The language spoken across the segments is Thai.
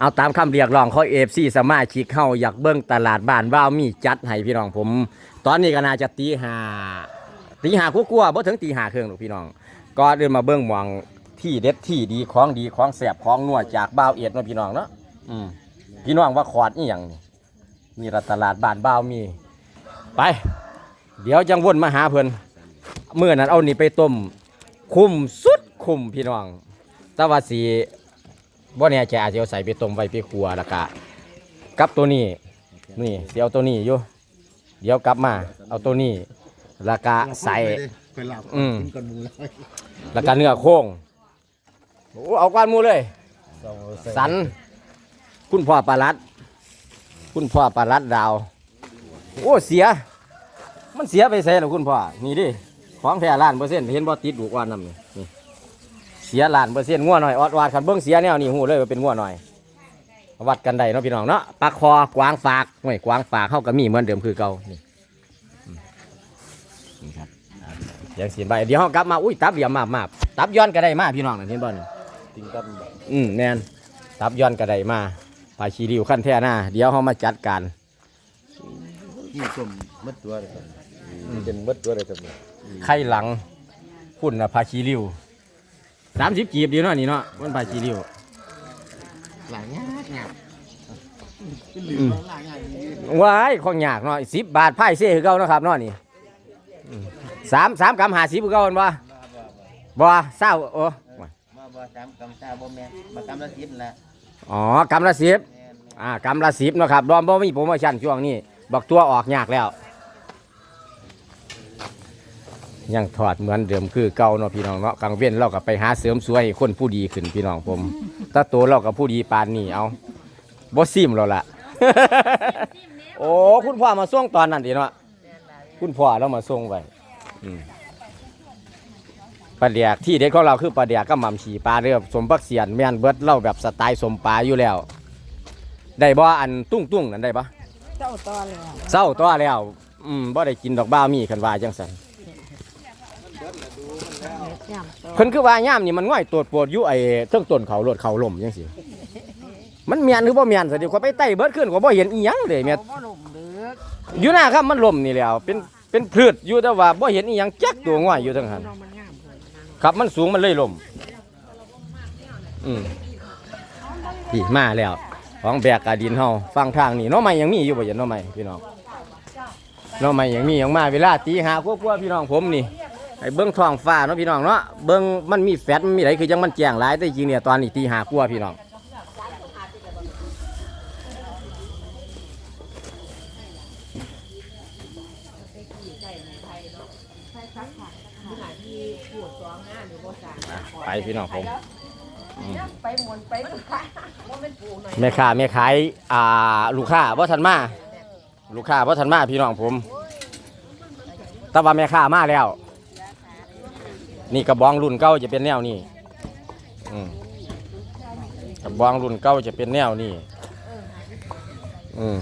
เอาตามคำเรียกร้องเขาเอฟซีสมาชิกเข้าอยากเบิ้งตลาดบ้านว่าวมีจัดให้พี่น้องผม ตอนนี้ก็น่าจะตีหาตีหาคู่กลัวบ่ถึงตีหาเครื่องหรอกพี่น้อง ก็เดินมาเบิ้งหมองที่เด็ดที่ดีของดีของแสบของนัวจากบ้าวเอียดเนาะพี่น้องเนาะอืมพี่น้องว่าขอดนี่อย่างนี่นี่ละตลาดบ้านบ้าวมี ไป เดี๋ยวจังวนมาหาเพิ่นเมื่อนั้นเอานี่ไปต้ม คุมสุดคุมพี่น้องต่ว่าสี บ่แน่ใจอาจจะเอาใส่ไปต้มไว้ไปครัวแล้วก็กับตัวนี้นี่เดี๋ยวตัวนี้อยู่เดี๋ยวกลับมา เอาตัวนี้แล้วก็ใส่ ไปหลับอืมกินก่อนหมูเลยแล้วก็เนื้อโค้งโอ้เอากวานหมูเลย สัน คุณพ่อปลาลัด คุณพ่อปลาลัดดาว โอ้เสีย มันเสียไปใส่หรอคุณพ่อ นี่ดิ ของแท้ล้านเปอร์เซ็นต์เห็นบ่ติดดูกว่านำนี่นี่ เสียหลานเปอร์เซ็นต์ง่วหน่อยออดวาดขันเบิ้องเสียแนวนี่หูเลยว่าเป็นง่วหน่อยวัดกันได้เนาะพี่น้องเนาะปลาคอกวางฝากไม่กวางฝากเข้ากับมีเหมือนเดิมคือเก่านี่อืมนี่ครับย่างสีใบเดี๋ยวเขากลับมาอุ้ยตับเหลี่ยมมามาตับย้อนก็ได้มาพี่น้องเห็นบ่นี่จริงกันอืมแน่นตับย้อนก็ได้มาปลาชีริวขั้นแท่หน้าเดี๋ยวเขามาจัดการนี่ส้มมัดตัวเลยครับเป็นมัดตัวเลยครับไข่หลังพุ่นนะปลาชีริว สามสิบกีบดีเนาะนี่เนาะมันปลาชีริวหลายงากงากอืมว้ายของยากเนาะสิบบาทไพ่เซ่คือเก่าเนาะครับเนาะนี่อืมสามสามกำหาสิบคือเก่าเห็นบ่บ่เศร้าโอ้มาบ่สามกำซาบ่แม่นมากำละสิบละอ๋อกำละสิบแม่นอ่ากำละสิบเนาะครับรอมบ่มีโปรโมชั่นช่วงนี้บอกตัวออกยากแล้ว ยังถอดเหมือนเดิมคือเก่าเนาะพี่น้องเนาะกลางเว้นเราก็ไปหาเสริมสวยให้คนผู้ดีขึ้นพี่น้องผมถ้าโตเราก็ผู้ดีปานนี้เอาบ่ซิมเราละ โอ้คุณพ่อมาส่งตอนนั้นดีเนาะคุณพ่อเรามาส่งไว้อืมปลาเดียกที่เด็ดของเราคือปลาเดียกกับหม่ำฉีปลาเรือสมบักเสียนแม่นเบิดเล่าแบบสไตล์สมปลาอยู่แล้ว ได้บ่อันตุ้งตุ้งๆนั่นได้ปะเจ้าตอเลยเศร้าตัวแล้ว อืมบ่ได้กินดอกบ้าวมีคันว่าจังสัน ย่ำตอเพิ่นคือว่าย่ามนี่มันง่อยตรวจปวดอยู่ไอ้เทิงต้นเขาโลดเขาล่มจังซี่มันเมียนหรือบ่เมียนซะดิขอยไปไต่เบิดขึ้นก็บ่เห็นอีหยังเลยแม่เขาบ่ลงเดืออยู่หน้าครับมันล่มนี่แหล้วเป็นเป็นพืชอยู่แต่ว่าบ่เห็นอีหยังจักตัวง่อยอยู่ทั้งหันมันงามเลยครับมันสูงมันเลยล่มอืมพี่มาแล้ว ของแบกกาดินเฮาฟังทางนี่น้อไม้ยังมีอยู่บ่เห็นน้อไม้พี่น้องน้อไม้ยังมียังมาเวลาตีหาพวกพวกพี่น้องผมนี่ ไอ้เบิ้งท้องฟ้าเนาะพี่น้องเนาะเบิ้งมันมีแฟตมันมีอะไรคือจังมันแจ้งหลายแต่จริงเนี่ยตอนนี้ตีหากลัวพี่น้องไปพี่น้องผมไปหมุนไปลูกค้าว่าเป็นปูหน่อยแม่ค้าแม่ขายอ่าลูกค้าว่าทันมาลูกค้าว่าทันมาพี่น้องผมแต่ว่าแม่ค้ามาแล้ว นี่กระบองรุ่นเก่าจะเป็นแนวนี้อืมกระบองรุ่นเก่าจะเป็นแนวนี้อืม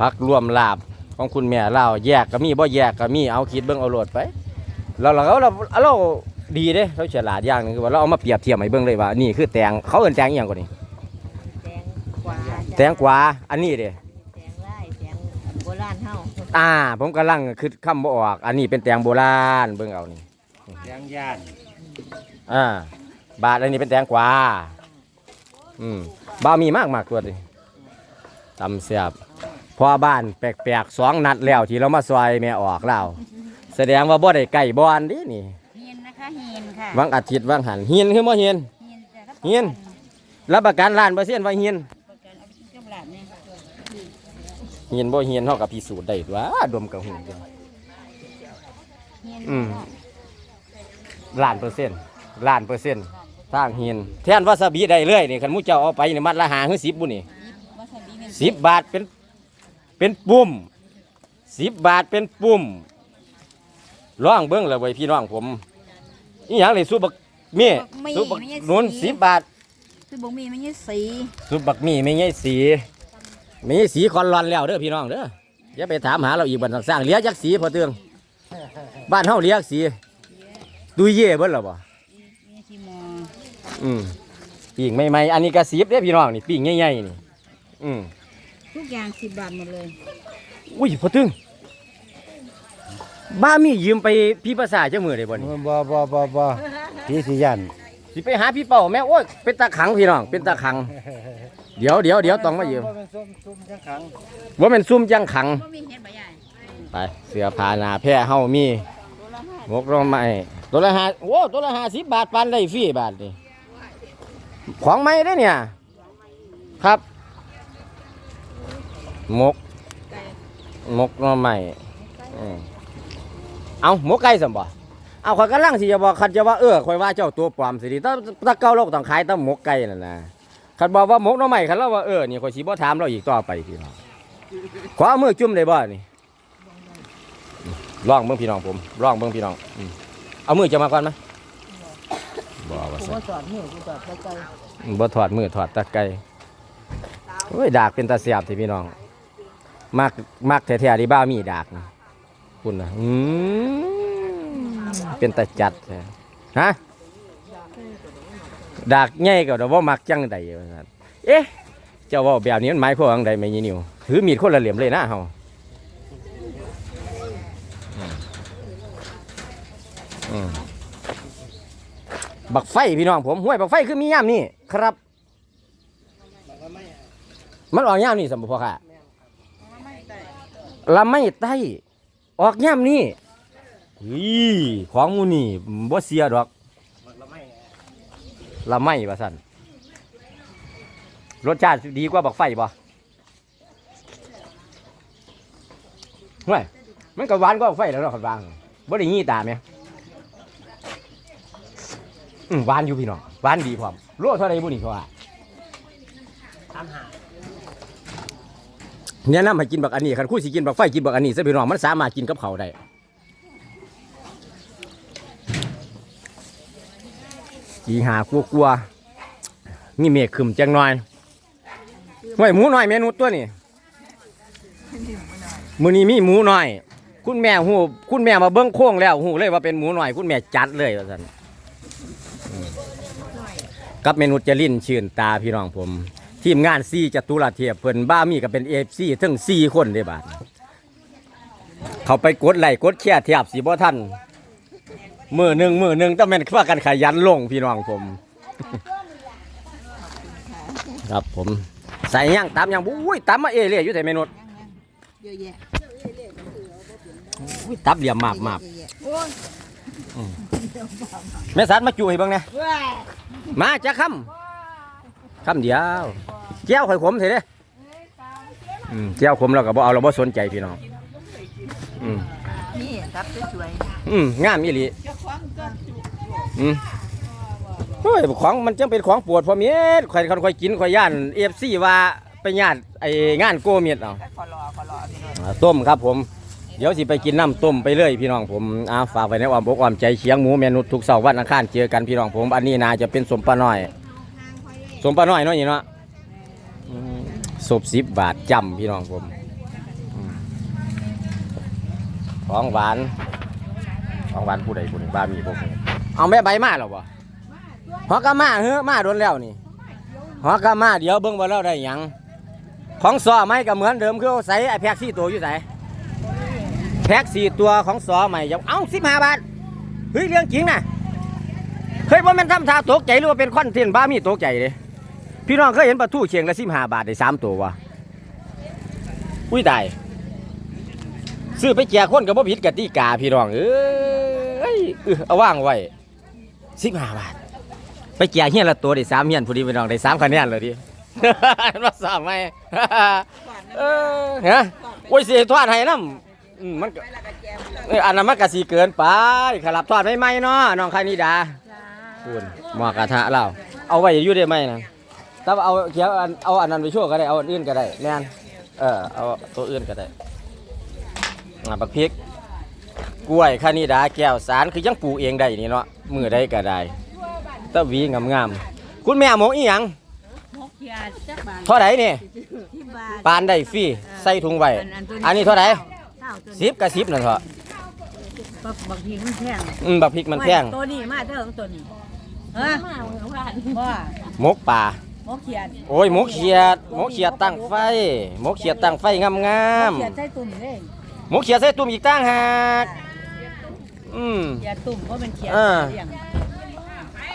พักรวมลาบของคุณแม่เราแยกก็มีบ่แยกก็มีเอาคิดเบิ่งเอาโหลดไปเราเราเราเราดีเด้เขาฉลาดอย่างหนึงคือว่าเราเอามาเปรียบเทียบให้เบิ่งเลยว่านี่คือแตงเขาเอิ้นแตงอหย่างกว่านี้แดงกว่าแตงกวาอันนี้เด้ แดงไล่แดงโบ ราณเฮาอ่า ผมกำลังคือคำบ่ออก อันนี้เป็นแตงโบราณเบิ่งเอานี่ยังย่านอ่าบาทอันนี้เป็นแตงกวาอืมบ้ามีมากมากตัวดิตำเสียบพอบ้านแปลกๆสองนัดแล้วที่เรามาซอยแม่ออกแล้วแสดงว่าบ่ได้ไก่บอนดินี่เฮียนนะคะเฮียนค่ะวังอาทิตย์วังหันเฮียนคือบ่เฮียนเฮียนจ้ะครับเฮียนรับประกันล้านเปอร์เซ็นต์ว่าเฮียน เนี่ยเฮียนบ่เฮียนเฮากับพิสูจน์ได้ตัวดมกับหูเดียวเฮียนอืมล้านเปอร์เซ็นต์ล้านเปอร์เซ็นต์ทางเฮียนแทนวาซาบิได้เลยนี่คันหมูเจ้าเอาไปนี่มัดละหาคือ10บุนี่วาซาบิเป็นสิบบาทเป็นเป็นปุ่มสิบบาทเป็นปุ่มร้องเบิ้งเลยไว้พี่น้องผมนี่อย่างเลยซุปบักเมี่ซุปบักนุนสิบบาทคือบ่มีมันยี่สีซุปบักมี่ไม่ใช่สี มีสีคอนรอนแล้วเด้อพี่น้องเด้ออย่าไปถามหาเราอีกบันสร้างเลี้ยจักสีพอเตือง บ้านเฮาเลี้ยสีดุยเย่เบิ้ลหรอบ่มีสีมออืมปิ้งใหม่ๆอันนี้ก็สิบเด้อพี่น้องนี่ปิ้งใหญ่ๆนี่อืมทุกอย่างสิบบาทหมดเลยอุ้ยพอตึงบ้ามียืมไปพี่ภาษาเจ้ามือได้บ่นี่บ่บ่บ่บ่พี่สิยันสิไปหาพี่เป่าแม่โอ้ยเป็นตาขังพี่น้องเป็นตาขัง เดี๋ยวเดี๋ยวเดี๋ยวต้องมายืมบ่เป็นส้มส้มจังขังว่าเป็นซุ่มจังขัง ก็มีเห็ดใบใหญ่ไปเสื้อผ้าหนาแพร่เฮามีหมวกรองไม้ตัวละห้าโอ้ตัวละห้าสิบบาทปันได้ฟรีบาทนี่ของใหม่ได้อเนี่ย ครับหมกหมกรองไม้อืมเอาหมกไก่สมบ่เอาข่อยกำลังสิจะบอกคันจะว่าเออข่อยว่าเจ้าตัวปลอมสิดิถ้าถ้าเก่าโลกต้องขายแต้องหมกไก่นั่นนะ คันบอกว่าหมกน้องใหม่คันเราว่าเออนี่ข่อยสิบ่ถามเราอีกต่อไปพี่น้องขอเอามือจุ่มได้บ่นี่ลองเบิ่งพี่น้องผมลองเบิ่งพี่น้องอืมเอามือจะมาก่อนไหมบ่ว่ากูซั่ก็นจอดหิ้วกูจอดไปไกลบ่ถอดมือถอดตะไคร้โอ้ยดากเป็นตาเสียบที่พี่น้องมักมักแท้ๆที่บ้ามีดากนะคุณนะอืมเป็นตาจัดแท้ฮะ ดากใหญ่ก็ดอกว่ามักจังใดว่าซั่นเอ๊ะเจ้าว่าแบบนี้มันหมายความว่าจังใดแม่ยี่นิ้วถือมีดคนละเหลี่ยมเลยนะเฮาอืมบักไฟพี่น้องผมห้วยบักไฟคือมีย่ามนี่ครับ มันออกย่ามนี่สมบูรณ์ค่ะลำไม่ไต้ออกย่ามนี่อีของมูนี่บ่เสียดอก ลำไม่ว่าสันรสชาติดีกว่าบักไฟบ่ห้วยมันก็หวานกว่าบักไฟแล้วเนาะครับบางบ่ได้ยี่ตาไหมอืมหวานอยู่พี่น้องหวานดีพร้อมโลเท่าไรบุนี่เขาว่าเนี่ยนำให้กินบักอันนี้คันคู่สิกินบักไฟกินบักอันนี้ซะพี่น้องมันสามารถกินกับเขาวได้ กีหากลัวกลัวๆมีเมฆขึ้นจังหน่อยห่วยหมูหน่อยเมนูตัวนี้มื้อนี้มีหมูหน่อย คุณแม่หูคุณแม่มาเบิ้งโค้งแล้วหูเลยว่าเป็นหมูหน่อย คุณแม่จัดเลยว่าซั่นกับเมนูจะลิ้นชื่นตาพี่น้องผม ทีมงานซีจตุรัสเทียบเพิ่นบ้ามีก็เป็นเอฟซีทั้งสี่คนเด้บาดเขาไปกดไหลกดแชร์เทียบสีบ่ทัน มือหนึ่งมือหนึ่งต้องเป็นว่ากันขยันลงพี่น้องผม ครับผม ใส่ย่างตามย่างอุ้ยตามมาเอเล่อยู่แต่เมนูเยอะแยะอุ้ยตับเหลี่ยมมากมากเยอะแยะโอ้ยแม่สันมาจุให้เบิ่งแหน่เว้ยมาจะคำคำเดียวแก้วข่อยขมเถอะเด้อืมแก้วขมเราก็บ่เอาเราบ่สนใจพี่น้องอืมนี่ ครับสวยอืมงามอีหลีอืมโอ้ยของมันจังเป็นของปวดพอเมียดข่อยคันข่อยกินข่อยย่าน FC ว่าไปญาติไอ้งานโกเมียดเอาๆขอรอขอรอพี่น้องอ่าต้มครับผม เดี๋ยวสิไปกินน้ำต้มไปเลยพี่น้องผมอ่าฝากไว้ในอ้อมอกอ้อมใจเชียงหมูเมนูทุกเสาร์วันอังคารเจอกันพี่น้องผม อันนี้นาจะเป็นสมปลาน้อย สมปลาน้อยเนาะนี่เนาะอืมศพสิบบาทจำพี่น้องผมอืม ของหวานของหวานผู้ใดผู้หนึ่งบ้ามีพวกนี้เอาแม่ใบมาหรอวะฮอกกามาเฮ้อมาโดนแล้วนี่ฮอกกามาเดี๋ยวเบิ่งว่าเราได้หยังของซอไม่ก็เหมือนเดิมคือใส่ไอแพ็กสี่ตัวอยู่ใส่แพ็กสี่ตัวของซอใหม่ยังเอ้าสิบห้าบาทเฮ้ยเรื่องจริงนะเฮ้ยว่ามันทำท่าตกใจหรือว่าเป็นคอนเทนต์บ้ามีตกใจเลยพี่น้องเคยเห็นปลาทูเชียงละสิบห้าบาทได้สามตัววะอุ้ยตาย ซื้อไปแจกคนกับบ่ผิดกติกาพี่น้องเอ้ยเออเอาว่างไว้สิบห้าบาท ไปแจกเฮียละตัวได้สามเฮียนพอดีพี่น้องได้สามคะแนนเลยดิมาสามไหมเออฮะโอ้ยเสียทอดให้น้ำมันเอออันนั้นมันก็สีเกินไปขลับทอดไม่ไหมเนาะน้องใคานิดาคุณหมอกระทะเราเอาไว้อยู่ได้ไหมนะถ้าเอาเขียวเอาอันนั้นไปชั่วก็ได้เอาอันอื่นก็ได้แม่นเออเอาตัวอื่นก็ได้ อ่าบักพริก กล้วยคานิดาแก้วสารคือยังปลูกเองได้นี่เนาะมือได้ก็ได้ตะหวีงามๆคุณแม่หมกอีหยังมกยาจักบาทเท่าไหร่นี่ที่บาทปานได้ฟรีใส่ถุงไว้อันนี้เท่าไหร่เท่าตัวสิบกับสิบนั่นเถอะบางทีมันแพงอืมบักพริกมันแพงตัวนี้มาเท่าของตัวนี้ฮะมาเมื่อวานว่าหมกป่าหมอเขียนโอ้ยหมกเขียดหมกเขียดตั้งไฟหมกเขียดตั้งไฟงามหมอเขียนใส่ตุ่มเลยๆห มกเขียดใส่ตุ่มอีกตั้งหากอืม เขียนตุ่มก็เป็นเขียนอ่าเรียง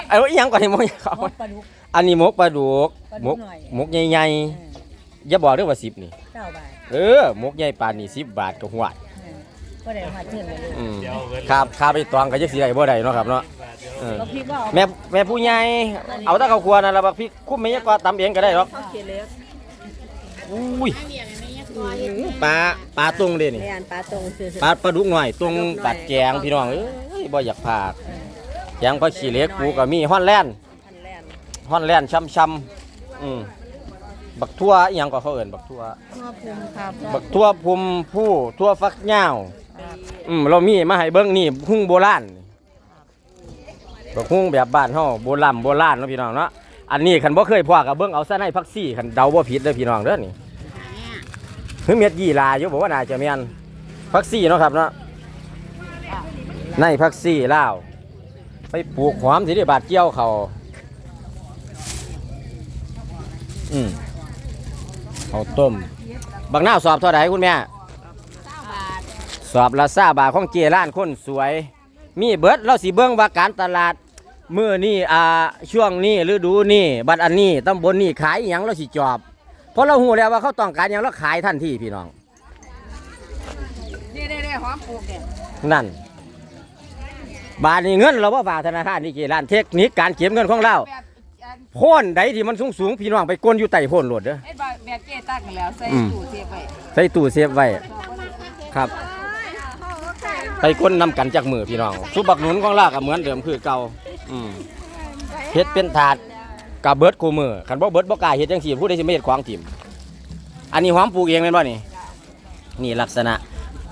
ไอ้ว่าอีหยังก่อนนี่หมกเขาหมอปลาดุก อันนี้หมกปลาดุกปลาหมดุกกหน่อยหมกใหญ่ๆอย่าบอกเด้อว่า10นี่ เก้าบาทเออหมกใหญ่ปานนี่10บาทก็หวดก็ได้มาเทื่อนเลยลูกอืมครับค่าไปตองก็จักสิได้บ่ได้เนาะครับเนาะเออ เราพี่ว่าเอาแม่แม่ผู้ใหญ่เอาแตะเขาครัวนั่นล่ะบักพริกคุ้มไม่ยากก็ตำเองก็ได้หรอกเขียนเล็กอุ้ย ปลาปลาตุงเด้นี่ในอันปลาตรงซื้อปลาปลาดุกหน่อยตุงตัดแกงพี่น้องเอ้ยบ่อยากพากแกงก็ขี้เหล็กปูก็มีฮ้อนแล่นอันแรกฮ้อนแล่นช้ำๆอืมบักทั่วอีหยังก็เขาเอิ้นบักทั่วพ่อภูมิครับบักทั่วพุมผู้ทั่วฟักยาวอืมเรามีมาให้เบิ่งนี่หุ้งโบราณบักหุ้งแบบบ้านเฮาโบราณโบราณเนาะพี่น้องเนาะอันนี้คันบ่เคยพอกับเบิ่งเอาซะในพักซี่คันเดาบ่ผิดเด้อพี่น้องเด้อนี่ คือเม็ดยี่ลาอยู่บอกว่าน่าจะแม่นพักซี่เนาะครับเนาะในพักซี่ลาวไปปลูกหอมสิได้บาดเกี่ยวเขาอืมเอาต้มบักหน้าสอบเท่าไหร่คุณแม่สอบละซาบาทของเจร้านคนสวย มีเบิร์ดเราสิเบิ่งว่าการตลาดเมื้อนี้อ่าช่วงนี้ฤดูนี้บัดอันนี้ตำบลนี้ขายอหยังเราสิจอบ เพราะเราหูแล้วว่าเขาต้องการหยังเราขายทันทีพี่น้องนี่ได้หอมปลูกเนี่ยนั่น บาทนี้เงินเราบ่ฝากธนาคารนี่เจร้านเทคนิคการเก็บเงินของเราแบบอันโพ่นใดที่มันสูงสูงๆพี่น้องไปก้นอยู่ใต้โพ่นโหลดเด้อ เอ็ดแบบแบบเจ๊ตั้งกันแล้ว ใส่อืม ตู้เสียบไว้ใส่ตู้เซฟไว้ครับ ไปก้นนำกันจากมือพี่น้องซุปบักหนุนของลากก็เหมือนเดิมคือเก่าอืมเฮ็ดเป็นถาด กับเบิร์ดคูมือคันบ่เบิร์ดบ่กล้าเฮ็ดจังซี่ผู้ใดสิไมาเฮ็ดของถิ่มอันนี้หอมปลูกเองแม่นบ่นี่นี่ลักษณะ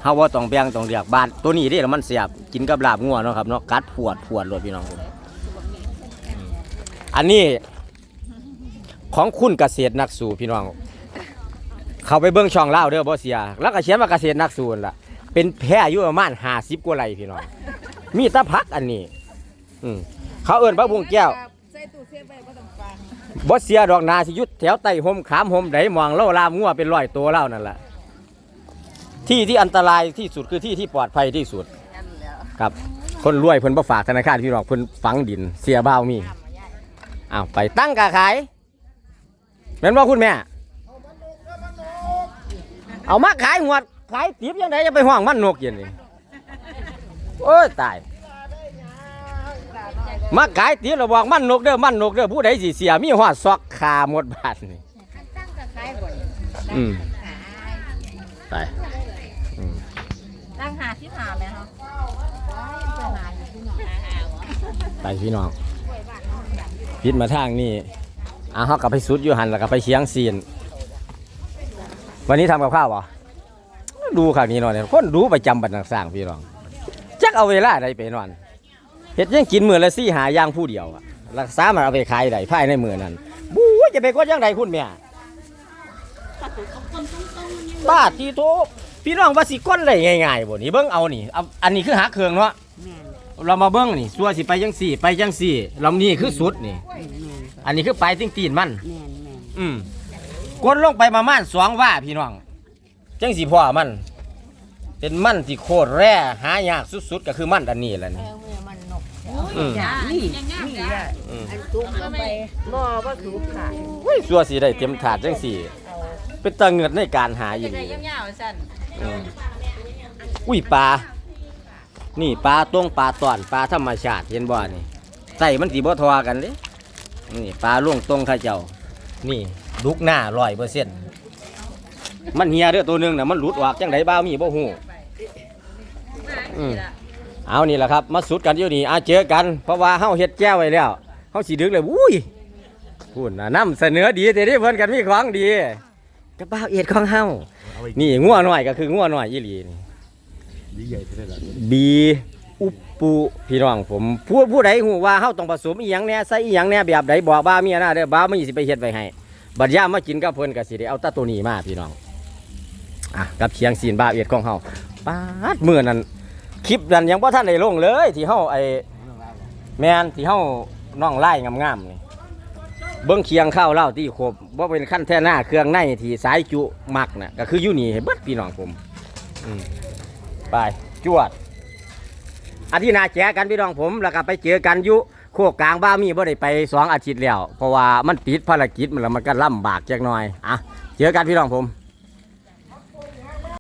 เฮาบ่ต้องแบ่งต้องเลือกบ้านตัวนี้เด้แล้วมันเสียบกินกับลาบงัวเนาะครับเนาะกัดพวดพวดโลดพี่น้องผมอันนี้ของคุณเกษตรนักสู่พี่น้อง เขาไปเบิ่งช่องเล่าเด้อบ่เสีย แล้วก็เขียนว่าเกษตรนักสู่นั่นล่ะ เป็นแพร่อยู่ประมาณ50กว่าไรพี่น้อง มีตะพักอันนี้ อืเขาเอิ้นพระบุงแก้ว บไว้บ่ต้องฟังบ่เสียดอกนาสิอยุดแถวใต้ห่มขามห่มใดมองเล่าลามงัวเป็นร้อยตัวเล่านั่นล่ะที่ที่อันตรายที่สุดคือที่ที่ปลอดภัยที่สุดครับ คนรวยเพิ่นบ่ฝากธนาคารพี่น้องเพิ่นฝังดิน เสียบ้าวมีอ้าวไปตั้งกะขายแม่นบ่คุณแม่เอามาขายหวดขายติบยังไงจะไปห่วงมันนกเย็นนี่โอ้ยตาย มาขายติบเราบอกมันนกเด้อมันนกเด้อผู้ใดสิเสียมีหอดซอกขาหมดบาทนี่อืมตายอืมตั้งหาที่หาไหมคะไปพี่น้องพิดมาทางนี่อะเขากลับไปสุดอยู่หันแล้วก็ไปเชียงซีน วันนี้ทำกับข้าวเหรอดูขางนี้หน่อยเนี่ยคนดูประจำบัตรสร้างพี่น้องจักเอาเวลาใดไปนอน เห็ดยังกินมือละสี่หาอย่างผู้เดียวอะรักษามันเอาไปขายได้ภายในมือนั้นบู๊จะไปกดยังไงคุณแม่บ้าทีโตพี่น้องว่าสิก้นได้ง่ายๆบ่นี่เบิ้งเอานี่เอาอันนี้คือหาเครื่องเนาะแม่นเรามาเบิ้งนี่สัวสิไปจังสี่ ไปจังสี่ลำนี้คือสุดนี่แม่นอันนี้คือปลายติ้งตีนมันแม่นแม่นอืมกดลงไปประมาณสองว่าพี่น้องจังสีพ่อมัน เป็นมันที่โคตรแร่หายากสุดๆก็คือมันอันนี้แหละนี่เมื่ อมันนกอืมนี่นี่แหละอืมอันตุ้มลงไปหม้อบ่ถูกค่ะอุ้ยสัวสีได้เต็มถาดจังสี่ เป็นตะเงิดในการหาอยู่ได้นี่ยาวๆสั่นอืมอุ้ยปลา นี่ปลาต้งปลาตอนปลาธรรมชาติเห็นบ่นี่ใส่มันสีบ่ทอกันเลยนี่ปลาล่วงตรงข้าเจ้า นี่ลุกหน้าร้อยเปอร์เซ็นต์มันเฮียเด้อตัวหนึงน่ะมันหลุดออกจังไดบ้าวมีบ่ฮู้อืม เอานี่แหละครับ มาสุดกันอยู่นี่อาเจอกัน เพราะว่าเฮาเฮ็ดแก้วไว้แล้วเฮาสิดึกเลยอุ้ยพูดน่ะนำเสนอดีแต่ที่เพิ่นกันมีของดีกระบ้าวเอ็ดของเฮานี่งัวน้อยก็คืองัวน้อยอีหลีนี่ดีใหญ่เท่าไหร่บีอุปปุพี่น้องผมผู้ผู้ใดหูว่าเฮาต้องผสมอีหยังแหน่ใส่อีหยังแหน่แบบใดบอกบ้าเมียนะเด้อบ้ามีสิไปเฮ็ดไว้ให้บัดยามมากินกับเพิ่นก็สิได้เอาแตาตัวนี้มาพี่น้องอะกับเชียงซีนบ้าเอียดของเฮาปาดมื้อนั้น คลิปนั้นยังบ่ทันได้ลงเลย ที่เฮาไอ้แม่นที่เฮาน้องไล่งามๆนี่เบิ้งเคียงข้าวเล่าที่ครบว่าเป็นขั้นแท่หน้าเครื่องในที่สายจุมักน่ะก็คืออยู่นี่ให้เบิดพี่น้องผมอืมไปจวดอาทิตย์หน้าแจกันพี่น้องผมแล้วก็ไปเจอกันอยู่โคกกลางบ้ามีบ่ได้ไปสองอาทิตย์แล้วเพราะว่ามันติดภารกิจมันแล้วมันก็ลำบากจักหน่อยอะเจอกันพี่น้องผม